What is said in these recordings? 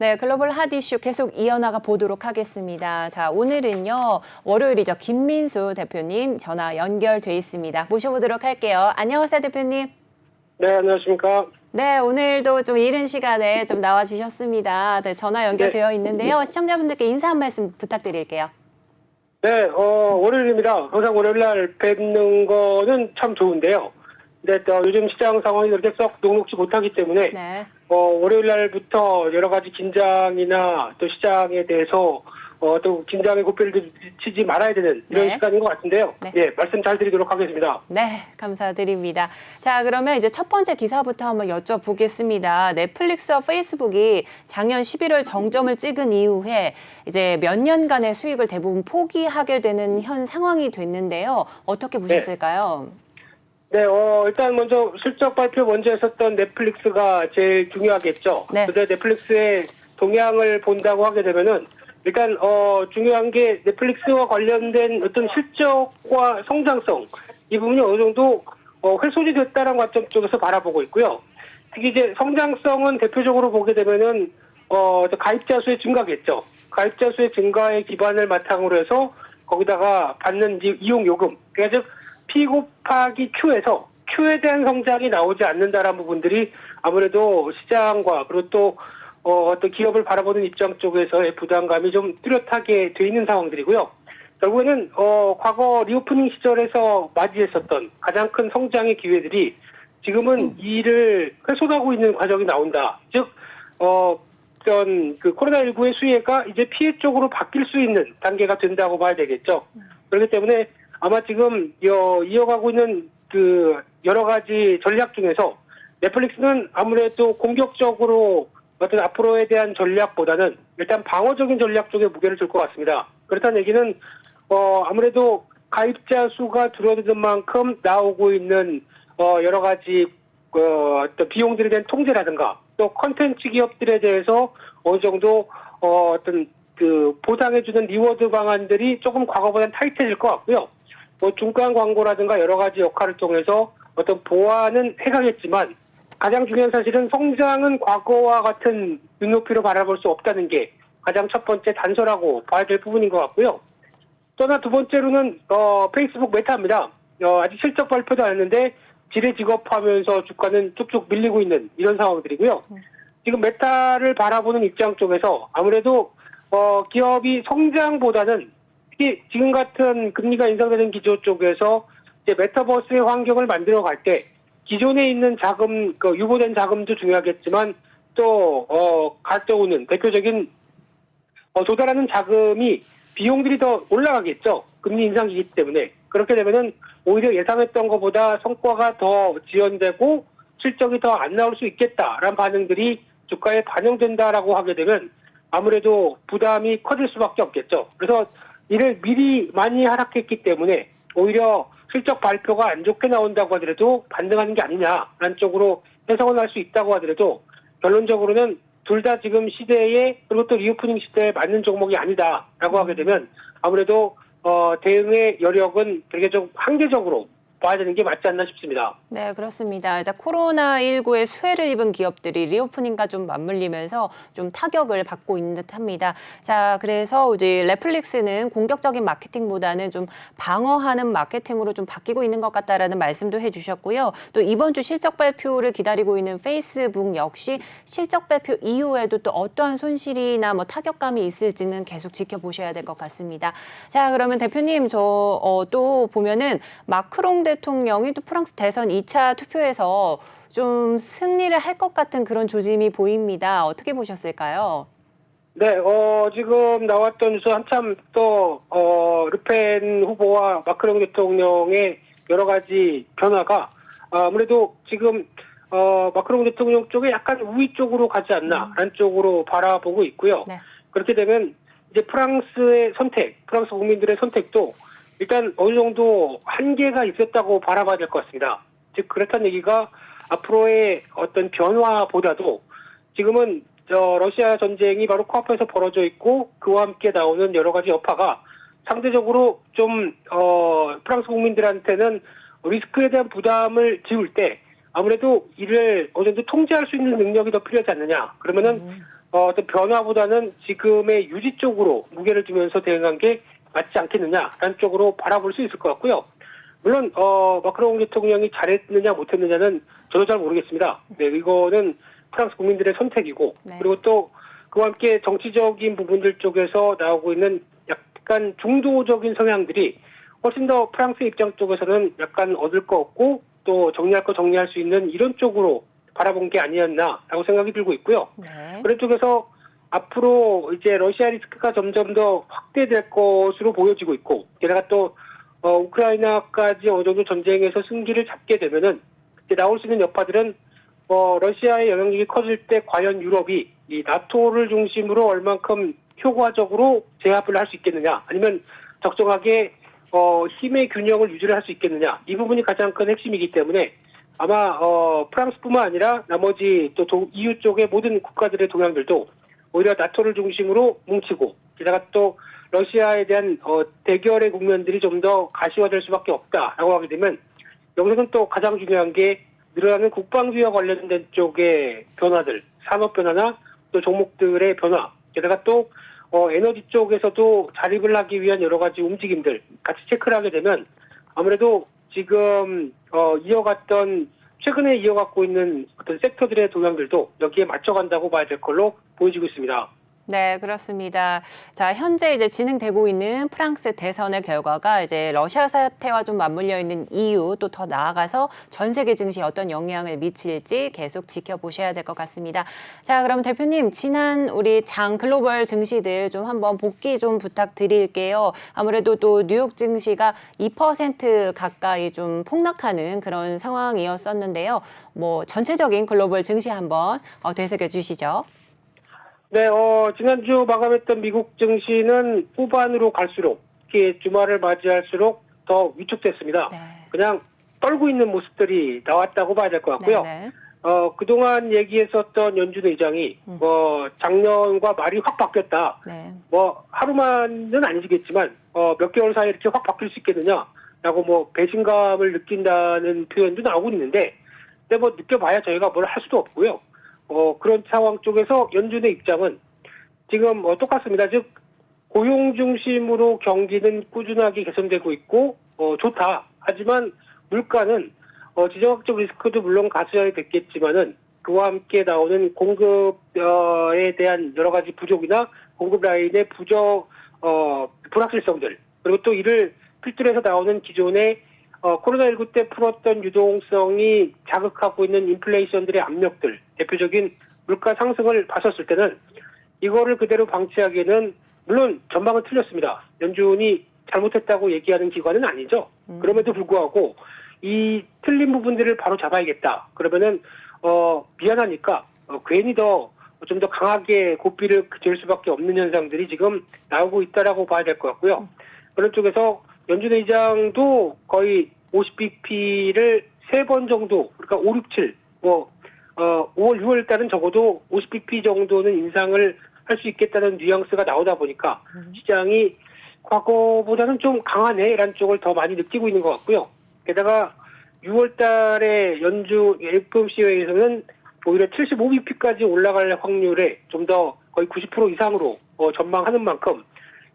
네, 글로벌 핫 이슈 계속 이어나가 보도록 하겠습니다. 자, 오늘은요, 월요일이죠. 김민수 대표님 전화 연결돼 있습니다. 모셔보도록 할게요. 안녕하세요, 대표님. 네, 안녕하십니까. 네, 오늘도 좀 이른 시간에 좀 나와주셨습니다. 네, 전화 연결되어 있는데요. 시청자분들께 인사 한 말씀 부탁드릴게요. 네, 어, 월요일입니다. 항상 월요일 날 뵙는 거는 참 좋은데요. 근데 또 요즘 시장 상황이 그렇게 썩 녹록지 못하기 때문에 네. 어, 월요일 날부터 여러 가지 긴장이나 또 시장에 대해서 어, 또 긴장의 고삐를 치지 말아야 되는 이런 네. 시간인 것 같은데요. 네. 예, 말씀 잘 드리도록 하겠습니다. 네, 감사드립니다. 자, 그러면 이제 첫 번째 기사부터 한번 여쭤보겠습니다. 넷플릭스와 페이스북이 작년 11월 정점을 찍은 이후에 이제 몇 년간의 수익을 대부분 포기하게 되는 현 상황이 됐는데요. 어떻게 보셨을까요? 네, 어, 일단 먼저 실적 발표 먼저 했었던 넷플릭스가 제일 중요하겠죠. 네. 그래서 넷플릭스의 동향을 본다고 하게 되면은 일단 어 중요한 게 넷플릭스와 관련된 어떤 실적과 성장성 이 부분이 어느 정도 어, 훼손이 됐다는 관점 쪽에서 바라보고 있고요. 특히 이제 성장성은 대표적으로 보게 되면은 어 가입자 수의 증가겠죠. 가입자 수의 증가의 기반을 바탕으로 해서 거기다가 받는 이- 이용 요금, 그러니까 즉 P 곱하기 Q에서 Q에 대한 성장이 나오지 않는다라는 부분들이 아무래도 시장과 그리고 또 어, 어떤 기업을 바라보는 입장 쪽에서의 부담감이 좀 뚜렷하게 돼 있는 상황들이고요. 결국에는 어, 과거 리오프닝 시절에서 맞이했었던 가장 큰 성장의 기회들이 지금은 이를 훼손하고 있는 과정이 나온다. 즉, 어, 어떤 그 코로나19의 수혜가 이제 피해 쪽으로 바뀔 수 있는 단계가 된다고 봐야 되겠죠. 그렇기 때문에 아마 지금 여, 이어가고 있는 그 여러 가지 전략 중에서 넷플릭스는 아무래도 공격적으로 어떤 앞으로에 대한 전략보다는 일단 방어적인 전략 쪽에 무게를 둘 것 같습니다. 그렇다는 얘기는 어 아무래도 가입자 수가 줄어드는 만큼 나오고 있는 어 여러 가지 어 어떤 비용들에 대한 통제라든가 또 컨텐츠 기업들에 대해서 어느 정도 어 어떤 그 보상해주는 리워드 방안들이 조금 과거보다는 타이트해질 것 같고요. 뭐 중간 광고라든가 여러 가지 역할을 통해서 어떤 보완은 해가겠지만 가장 중요한 사실은 성장은 과거와 같은 눈높이로 바라볼 수 없다는 게 가장 첫 번째 단서라고 봐야 될 부분인 것 같고요. 또 하나 두 번째로는 어, 페이스북 메타입니다. 어, 아직 실적 발표도 안 했는데 지뢰 직업하면서 주가는 쭉쭉 밀리고 있는 이런 상황들이고요. 지금 메타를 바라보는 입장 쪽에서 아무래도 어, 기업이 성장보다는 특히 지금 같은 금리가 인상되는 기조 쪽에서 이제 메타버스의 환경을 만들어 갈 때 기존에 있는 자금, 그 유보된 자금도 중요하겠지만 또, 어, 가져오는 대표적인 어, 도달하는 자금이 비용들이 더 올라가겠죠. 금리 인상이기 때문에. 그렇게 되면은 오히려 예상했던 것보다 성과가 더 지연되고 실적이 더 안 나올 수 있겠다라는 반응들이 주가에 반영된다라고 하게 되면 아무래도 부담이 커질 수밖에 없겠죠. 그래서 이를 미리 많이 하락했기 때문에 오히려 실적 발표가 안 좋게 나온다고 하더라도 반등하는 게 아니냐라는 쪽으로 해석을 할 수 있다고 하더라도 결론적으로는 둘 다 지금 시대에 그리고 또 리오프닝 시대에 맞는 종목이 아니다라고 하게 되면 아무래도 어, 대응의 여력은 되게 좀 한계적으로 봐야 되는 게 맞지 않나 싶습니다. 네, 그렇습니다. 이제 코로나19의 수혜를 입은 기업들이 리오프닝과 좀 맞물리면서 좀 타격을 받고 있는 듯 합니다. 자, 그래서 이제 넷플릭스는 공격적인 마케팅보다는 좀 방어하는 마케팅으로 좀 바뀌고 있는 것 같다라는 말씀도 해주셨고요. 또 이번 주 실적 발표를 기다리고 있는 페이스북 역시 실적 발표 이후에도 또 어떠한 손실이나 뭐 타격감이 있을지는 계속 지켜보셔야 될 것 같습니다. 자, 그러면 대표님 저 어, 또 보면은 마크롱 대 통령이 또 프랑스 대선 2차 투표에서 좀 승리를 할 것 같은 그런 조짐이 보입니다. 어떻게 보셨을까요? 네, 어, 지금 나왔던 뉴스 한참 또, 어, 르펜 후보와 마크롱 대통령의 여러 가지 변화가 아무래도 지금, 어, 마크롱 대통령 쪽에 약간 우위 쪽으로 가지 않나, 라는 쪽으로 바라보고 있고요. 네. 그렇게 되면 이제 프랑스의 선택, 프랑스 국민들의 선택도 일단 어느 정도 한계가 있었다고 바라봐야 될 것 같습니다. 즉, 그렇다는 얘기가 앞으로의 어떤 변화보다도 지금은 저 러시아 전쟁이 바로 코앞에서 벌어져 있고 그와 함께 나오는 여러 가지 여파가 상대적으로 좀 어, 프랑스 국민들한테는 리스크에 대한 부담을 지울 때 아무래도 이를 어느 정도 통제할 수 있는 능력이 더 필요하지 않느냐. 그러면은 음. 어, 어떤 변화보다는 지금의 유지 쪽으로 무게를 두면서 대응한 게 맞지 않겠느냐라는 쪽으로 바라볼 수 있을 것 같고요. 물론 어, 마크롱 대통령이 잘했느냐 못했느냐는 저도 잘 모르겠습니다. 네, 이거는 프랑스 국민들의 선택이고 네. 그리고 또 그와 함께 정치적인 부분들 쪽에서 나오고 있는 약간 중도적인 성향들이 훨씬 더 프랑스 입장 쪽에서는 약간 얻을 거 없고 또 정리할 거 정리할 수 있는 이런 쪽으로 바라본 게 아니었나라고 생각이 들고 있고요. 네. 그런 쪽에서 앞으로 이제 러시아 리스크가 점점 더 확대될 것으로 보여지고 있고 게다가 또 어, 우크라이나까지 어느 정도 전쟁에서 승기를 잡게 되면은 이제 나올 수 있는 여파들은 어, 러시아의 영향력이 커질 때 과연 유럽이 이 나토를 중심으로 얼만큼 효과적으로 제압을 할 수 있겠느냐 아니면 적정하게 어, 힘의 균형을 유지를 할 수 있겠느냐 이 부분이 가장 큰 핵심이기 때문에 아마 어, 프랑스뿐만 아니라 나머지 또 동- EU 쪽의 모든 국가들의 동향들도 오히려 나토를 중심으로 뭉치고 게다가 또 러시아에 대한 어, 대결의 국면들이 좀 더 가시화될 수밖에 없다라고 하게 되면 여기서는 또 가장 중요한 게 늘어나는 국방비와 관련된 쪽의 변화들, 산업 변화나 또 종목들의 변화, 게다가 또 어, 에너지 쪽에서도 자립을 하기 위한 여러 가지 움직임들 같이 체크를 하게 되면 아무래도 지금 어, 이어갔던 최근에 이어갖고 있는 어떤 섹터들의 동향들도 여기에 맞춰간다고 봐야 될 걸로 보여지고 있습니다. 네, 그렇습니다. 자, 현재 이제 진행되고 있는 프랑스 대선의 결과가 이제 러시아 사태와 좀 맞물려 있는 EU 또 더 나아가서 전 세계 증시에 어떤 영향을 미칠지 계속 지켜보셔야 될 것 같습니다. 자, 그럼 대표님, 지난 우리 장 글로벌 증시들 좀 한번 복귀 좀 부탁드릴게요. 아무래도 또 뉴욕 증시가 2% 가까이 좀 폭락하는 그런 상황이었었는데요. 뭐 전체적인 글로벌 증시 한번 어, 되새겨 주시죠. 네, 어, 지난주 마감했던 미국 증시는 후반으로 갈수록, 특히 주말을 맞이할수록 더 위축됐습니다. 네. 그냥 떨고 있는 모습들이 나왔다고 봐야 될 것 같고요. 네, 네. 어, 그동안 얘기했었던 연준 의장이, 음. 뭐, 작년과 말이 확 바뀌었다. 네. 뭐, 하루만은 아니겠지만, 어, 몇 개월 사이에 이렇게 확 바뀔 수 있겠느냐. 라고 뭐, 배신감을 느낀다는 표현도 나오고 있는데, 근데 뭐, 느껴봐야 저희가 뭘 할 수도 없고요. 어, 그런 상황 쪽에서 연준의 입장은 지금 어, 똑같습니다. 즉, 고용 중심으로 경기는 꾸준하게 개선되고 있고, 어, 좋다. 하지만 물가는 어, 지정학적 리스크도 물론 가셔야 됐겠지만은 그와 함께 나오는 공급에 대한 여러 가지 부족이나 공급 라인의 부족, 어, 불확실성들 그리고 또 이를 필두로 해서 나오는 기존의 어, 코로나19 때 풀었던 유동성이 자극하고 있는 인플레이션들의 압력들, 대표적인 물가 상승을 봤었을 때는 이거를 그대로 방치하기에는 물론 전망은 틀렸습니다. 연준이 잘못했다고 얘기하는 기관은 아니죠. 음. 그럼에도 불구하고 이 틀린 부분들을 바로 잡아야겠다. 그러면은 어 미안하니까 어, 괜히 더 좀 더 강하게 고삐를 들 수밖에 없는 현상들이 지금 나오고 있다라고 봐야 될 것 같고요. 그런 쪽에서 연준 의장도 거의 50bp를 세 번 정도, 그러니까 5, 6, 7, 뭐, 어, 5월, 6월 달은 적어도 50bp 정도는 인상을 할 수 있겠다는 뉘앙스가 나오다 보니까 음. 시장이 과거보다는 좀 강하네라는 쪽을 더 많이 느끼고 있는 것 같고요. 게다가 6월 달에 연주 FOMC회에서는 오히려 75bp까지 올라갈 확률에 좀 더 거의 90% 이상으로 어, 전망하는 만큼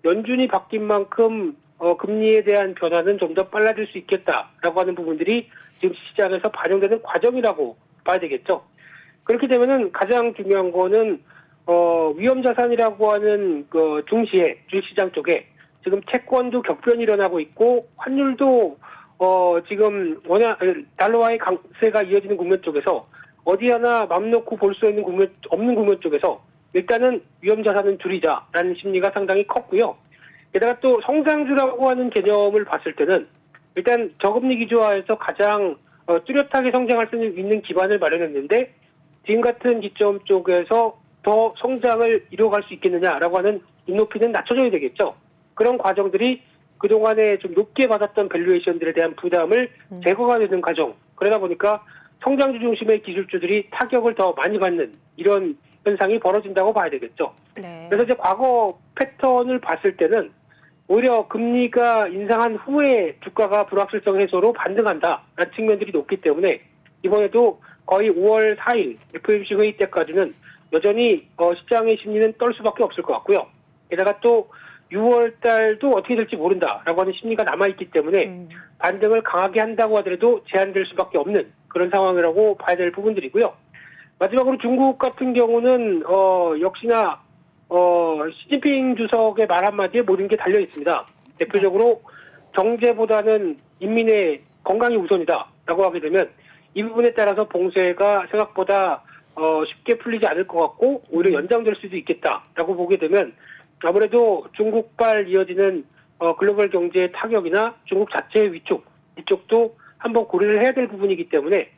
연준이 바뀐 만큼 어, 금리에 대한 변화는 좀 더 빨라질 수 있겠다라고 하는 부분들이 지금 시장에서 반영되는 과정이라고 봐야 되겠죠. 그렇게 되면은 가장 중요한 거는 어, 위험 자산이라고 하는 그 중시의 주식시장 쪽에 지금 채권도 격변이 일어나고 있고 환율도 어, 지금 원화 달러와의 강세가 이어지는 국면 쪽에서 어디 하나 맘 놓고 볼 수 있는 국면 없는 국면 쪽에서 일단은 위험 자산은 줄이자라는 심리가 상당히 컸고요. 게다가 또 성장주라고 하는 개념을 봤을 때는 일단 저금리 기조화에서 가장 어, 뚜렷하게 성장할 수 있는 기반을 마련했는데 지금 같은 기점 쪽에서 더 성장을 이뤄갈 수 있겠느냐라고 하는 눈높이는 낮춰줘야 되겠죠. 그런 과정들이 그동안에 좀 높게 받았던 밸류에이션들에 대한 부담을 음. 제거가 되는 과정. 그러다 보니까 성장주 중심의 기술주들이 타격을 더 많이 받는 이런 현상이 벌어진다고 봐야 되겠죠. 네. 그래서 이제 과거 패턴을 봤을 때는 오히려 금리가 인상한 후에 주가가 불확실성 해소로 반등한다라는 측면들이 높기 때문에 이번에도 거의 5월 4일 FOMC 회의 때까지는 여전히 어, 시장의 심리는 떨 수밖에 없을 것 같고요. 게다가 또 6월 달도 어떻게 될지 모른다라고 하는 심리가 남아있기 때문에 음. 반등을 강하게 한다고 하더라도 제한될 수밖에 없는 그런 상황이라고 봐야 될 부분들이고요. 마지막으로 중국 같은 경우는 어, 역시나 어, 시진핑 주석의 말 한마디에 모든 게 달려 있습니다. 대표적으로 경제보다는 인민의 건강이 우선이다 라고 하게 되면 이 부분에 따라서 봉쇄가 생각보다 어, 쉽게 풀리지 않을 것 같고 오히려 연장될 수도 있겠다라고 보게 되면 아무래도 중국발 이어지는 어, 글로벌 경제의 타격이나 중국 자체의 위축 이쪽도 한번 고려를 해야 될 부분이기 때문에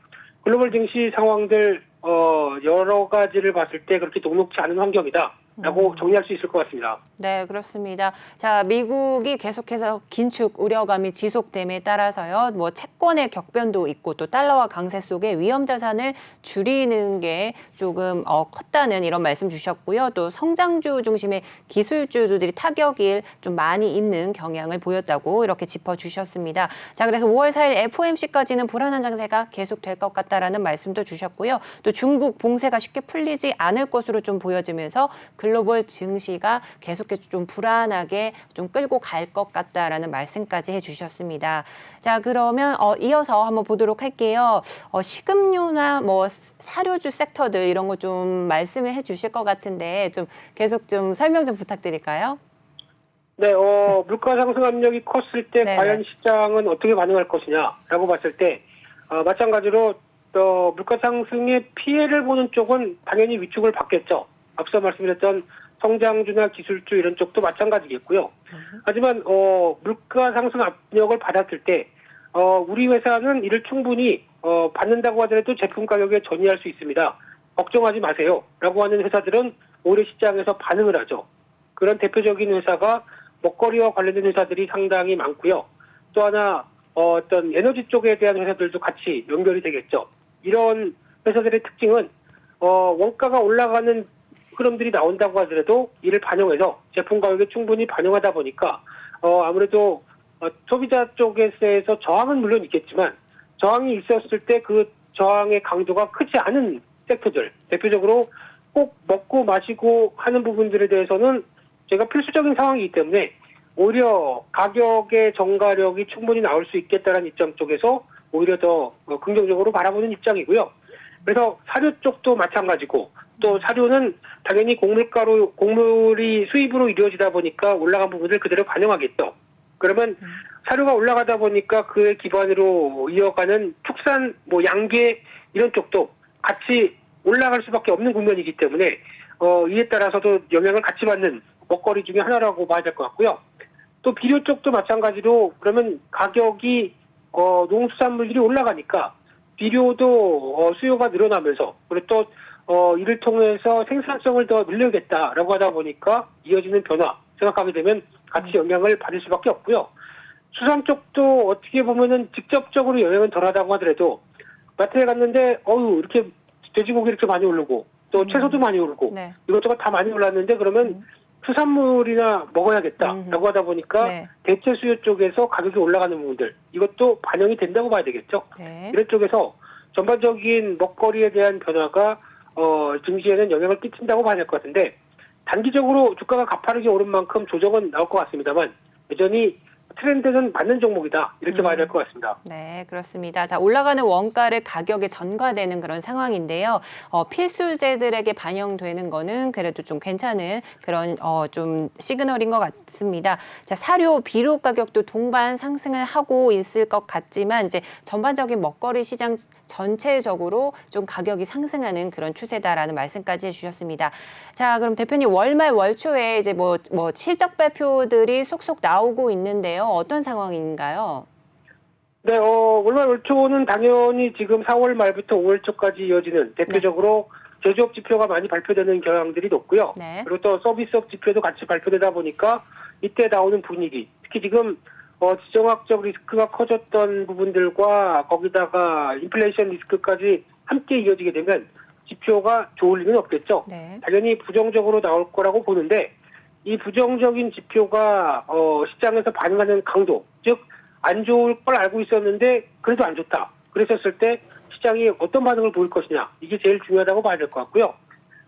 글로벌 증시 상황들 어, 여러 가지를 봤을 때 그렇게 녹록지 않은 환경이다 라고 정리할 수 있을 것 같습니다. 네, 그렇습니다. 자, 미국이 계속해서 긴축 우려감이 지속됨에 따라서요, 뭐 채권의 격변도 있고 또 달러화 강세 속에 위험 자산을 줄이는 게 조금 어, 컸다는 이런 말씀 주셨고요. 또 성장주 중심의 기술주들이 타격이 좀 많이 있는 경향을 보였다고 이렇게 짚어 주셨습니다. 자, 그래서 5월 4일 FOMC까지는 불안한 장세가 계속될 것 같다라는 말씀도 주셨고요. 또 중국 봉쇄가 쉽게 풀리지 않을 것으로 좀 보여지면서 글 로벌 증시가 계속해서 좀 불안하게 좀 끌고 갈 것 같다라는 말씀까지 해주셨습니다. 자 그러면 어, 이어서 한번 보도록 할게요. 어, 식음료나 뭐 사료주 섹터들 이런 거 좀 말씀을 해주실 것 같은데 좀 계속 좀 설명 좀 부탁드릴까요? 네, 어, 물가 상승 압력이 컸을 때 네네. 과연 시장은 어떻게 반응할 것이냐라고 봤을 때 어, 마찬가지로 어, 물가 상승의 피해를 보는 쪽은 당연히 위축을 받겠죠. 앞서 말씀드렸던 성장주나 기술주 이런 쪽도 마찬가지겠고요. 하지만 어, 물가 상승 압력을 받았을 때 어, 우리 회사는 이를 충분히 어, 받는다고 하더라도 제품 가격에 전이할 수 있습니다. 걱정하지 마세요.라고 하는 회사들은 오히려 시장에서 반응을 하죠. 그런 대표적인 회사가 먹거리와 관련된 회사들이 상당히 많고요. 또 하나 어, 어떤 에너지 쪽에 대한 회사들도 같이 연결이 되겠죠. 이런 회사들의 특징은 어, 원가가 올라가는 흐름들이 나온다고 하더라도 이를 반영해서 제품 가격에 충분히 반영하다 보니까 어, 아무래도 어, 소비자 쪽에서 저항은 물론 있겠지만 저항이 있었을 때 그 저항의 강도가 크지 않은 섹터들 대표적으로 꼭 먹고 마시고 하는 부분들에 대해서는 제가 필수적인 상황이기 때문에 오히려 가격의 정가력이 충분히 나올 수 있겠다는 입장 쪽에서 오히려 더 어, 긍정적으로 바라보는 입장이고요. 그래서 사료 쪽도 마찬가지고 또 사료는 당연히 곡물가로 곡물이 수입으로 이루어지다 보니까 올라간 부분을 그대로 반영하겠죠. 그러면 사료가 올라가다 보니까 그에 기반으로 이어가는 축산 뭐 양계 이런 쪽도 같이 올라갈 수밖에 없는 국면이기 때문에 어 이에 따라서도 영향을 같이 받는 먹거리 중에 하나라고 봐야 될 것 같고요. 또 비료 쪽도 마찬가지로 그러면 가격이 어 농수산물들이 올라가니까 비료도 어, 수요가 늘어나면서 그리고 또 어, 이를 통해서 생산성을 더 늘려야겠다라고 하다 보니까 이어지는 변화 생각하게 되면 같이 영향을 받을 수밖에 없고요. 수산 쪽도 어떻게 보면은 직접적으로 영향은 덜하다고 하더라도 마트에 갔는데 어유 이렇게 돼지고기 이렇게 많이 오르고 또 음. 채소도 많이 오르고 네. 이것저것 다 많이 올랐는데 그러면 음. 수산물이나 먹어야겠다라고 음. 하다 보니까 네. 대체 수요 쪽에서 가격이 올라가는 부분들 이것도 반영이 된다고 봐야 되겠죠. 네. 이런 쪽에서 전반적인 먹거리에 대한 변화가 어, 증시에는 영향을 끼친다고 봐야 될 것 같은데 단기적으로 주가가 가파르게 오른 만큼 조정은 나올 것 같습니다만 여전히 트렌드는 맞는 종목이다 이렇게 음. 봐야 될 것 같습니다. 네, 그렇습니다. 자, 올라가는 원가를 가격에 전가되는 그런 상황인데요. 어, 필수재들에게 반영되는 거는 그래도 좀 괜찮은 그런 어, 좀 시그널인 것 같습니다. 자, 사료, 비료 가격도 동반 상승을 하고 있을 것 같지만 이제 전반적인 먹거리 시장 전체적으로 좀 가격이 상승하는 그런 추세다라는 말씀까지 해주셨습니다. 자, 그럼 대표님 월말 월초에 이제 뭐, 뭐 실적 발표들이 속속 나오고 있는데요. 어떤 상황인가요? 네, 어, 월말 월초는 당연히 지금 4월 말부터 5월 초까지 이어지는 대표적으로 제조업 지표가 많이 발표되는 경향들이 높고요. 네. 그리고 또 서비스업 지표도 같이 발표되다 보니까 이때 나오는 분위기, 특히 지금 어, 지정학적 리스크가 커졌던 부분들과 거기다가 인플레이션 리스크까지 함께 이어지게 되면 지표가 좋을 리는 없겠죠. 네. 당연히 부정적으로 나올 거라고 보는데 이 부정적인 지표가 어, 시장에서 반응하는 강도, 즉 안 좋을 걸 알고 있었는데 그래도 안 좋다. 그랬었을 때 시장이 어떤 반응을 보일 것이냐 이게 제일 중요하다고 봐야 될 것 같고요.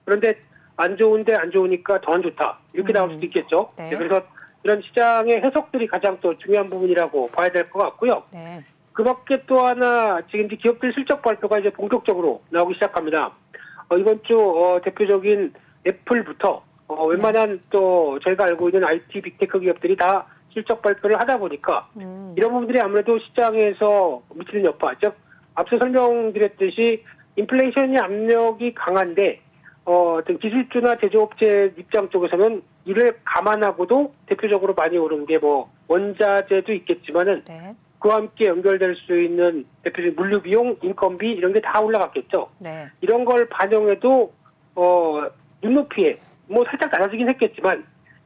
그런데 안 좋은데 안 좋으니까 더 안 좋다. 이렇게 음. 나올 수도 있겠죠. 네. 네, 그래서 이런 시장의 해석들이 가장 또 중요한 부분이라고 봐야 될 것 같고요. 네. 그 밖에 또 하나 지금 이제 기업들 실적 발표가 이제 본격적으로 나오기 시작합니다. 어, 이번 주 어, 대표적인 애플부터 어, 웬만한 또 저희가 알고 있는 IT 빅테크 기업들이 다 실적 발표를 하다 보니까 음. 이런 부분들이 아무래도 시장에서 미치는 여파, 즉 앞서 설명드렸듯이 인플레이션이 압력이 강한데 어, 어떤 기술주나 제조업체 입장 쪽에서는 이를 감안하고도 대표적으로 많이 오른 게 뭐 원자재도 있겠지만은 네. 그와 함께 연결될 수 있는 대표적인 물류 비용, 인건비 이런 게 다 올라갔겠죠. 네. 이런 걸 반영해도 어 눈높이에 뭐 살짝 낮아지긴 했겠지만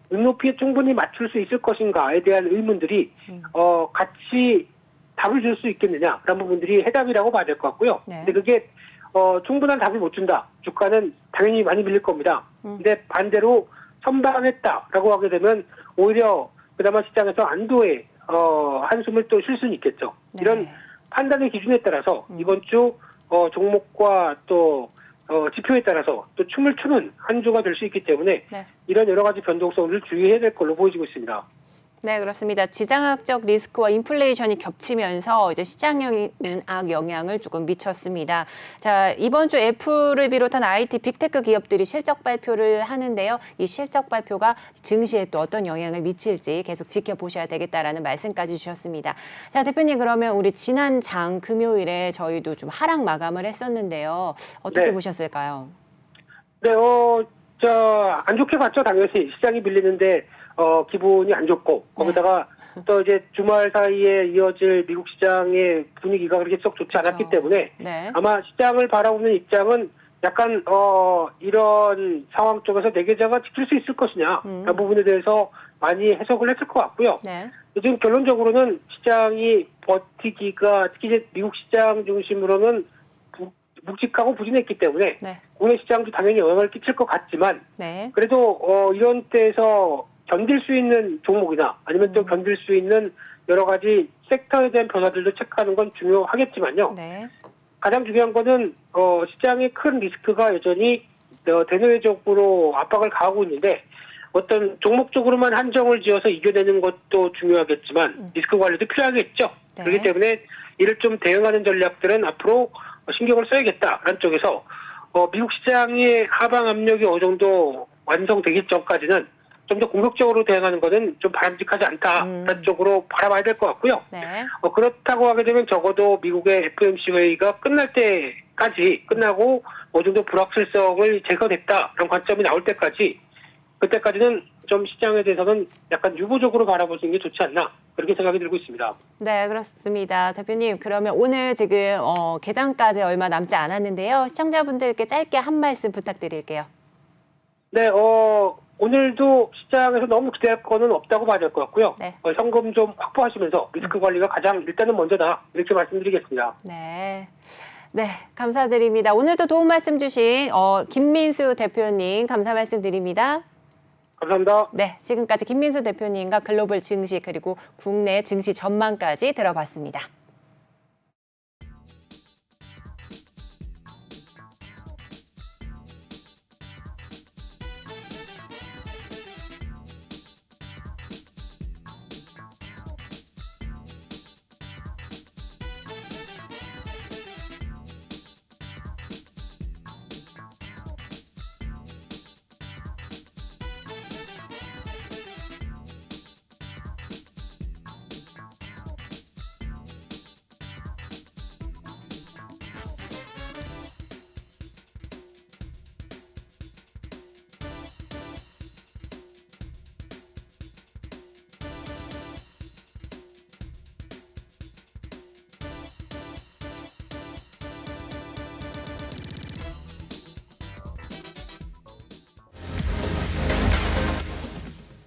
눈높이에 충분히 맞출 수 있을 것인가에 대한 의문들이 음. 어 같이 답을 줄 수 있겠느냐라는 부분들이 해답이라고 봐야 될 것 같고요. 네. 근데 그게 어 충분한 답을 못 준다. 주가는 당연히 많이 밀릴 겁니다. 음. 근데 반대로 선방했다라고 하게 되면 오히려 그나마 시장에서 안도의 어 한숨을 또 쉴 수는 있겠죠. 네. 이런 판단의 기준에 따라서 음. 이번 주 어, 종목과 또 어, 지표에 따라서 또 춤을 추는 한 주가 될 수 있기 때문에 네. 이런 여러 가지 변동성을 주의해야 될 걸로 보여지고 있습니다. 네, 그렇습니다. 지정학적 리스크와 인플레이션이 겹치면서 이제 시장에는 악 영향을 조금 미쳤습니다. 자, 이번 주 애플을 비롯한 IT 빅테크 기업들이 실적 발표를 하는데요. 이 실적 발표가 증시에 또 어떤 영향을 미칠지 계속 지켜보셔야 되겠다라는 말씀까지 주셨습니다. 자, 대표님 그러면 우리 지난 장 금요일에 저희도 좀 하락 마감을 했었는데요. 어떻게 네. 보셨을까요? 네, 어, 저, 안 좋게 봤죠, 당연히. 시장이 밀리는데, 어, 기분이 안 좋고, 거기다가 또 이제 주말 사이에 이어질 미국 시장의 분위기가 그렇게 썩 좋지 않았기 그렇죠. 때문에 네. 아마 시장을 바라보는 입장은 약간, 어, 이런 상황 쪽에서 내 계좌가 지킬 수 있을 것이냐, 음. 라는 부분에 대해서 많이 해석을 했을 것 같고요. 네. 지금 결론적으로는 시장이 버티기가 특히 이제 미국 시장 중심으로는 부- 묵직하고 부진했기 때문에 네. 국내 시장도 당연히 영향을 끼칠 것 같지만 네. 그래도 어 이런 때에서 견딜 수 있는 종목이나 아니면 또 음. 견딜 수 있는 여러 가지 섹터에 대한 변화들도 체크하는 건 중요하겠지만요. 네. 가장 중요한 거는 어 시장의 큰 리스크가 여전히 어, 대내외적으로 압박을 가하고 있는데 어떤 종목적으로만 한정을 지어서 이겨내는 것도 중요하겠지만 음. 리스크 관리도 필요하겠죠. 네. 그렇기 때문에 이를 좀 대응하는 전략들은 앞으로 신경을 써야겠다라는 쪽에서 어, 미국 시장의 하방 압력이 어느 정도 완성되기 전까지는 좀 더 공격적으로 대응하는 것은 좀 바람직하지 않다라는 음. 쪽으로 바라봐야 될 것 같고요. 네. 어, 그렇다고 하게 되면 적어도 미국의 FOMC 회의가 끝날 때까지 끝나고 어느 정도 불확실성을 제거됐다라는 관점이 나올 때까지 그때까지는 좀 시장에 대해서는 약간 유보적으로 바라보시는 게 좋지 않나 그렇게 생각이 들고 있습니다. 네, 그렇습니다. 대표님, 그러면 오늘 지금 어, 개장까지 얼마 남지 않았는데요. 시청자분들께 짧게 한 말씀 부탁드릴게요. 네, 어, 오늘도 시장에서 너무 기대할 거는 없다고 봐야 될 것 같고요. 네. 어, 현금 좀 확보하시면서 리스크 관리가 가장 일단은 먼저다 이렇게 말씀드리겠습니다. 네. 네, 감사드립니다. 오늘도 도움 말씀 주신 어, 김민수 대표님 감사 말씀 드립니다. 감사합니다. 네, 지금까지 김민수 대표님과 글로벌 증시 그리고 국내 증시 전망까지 들어봤습니다.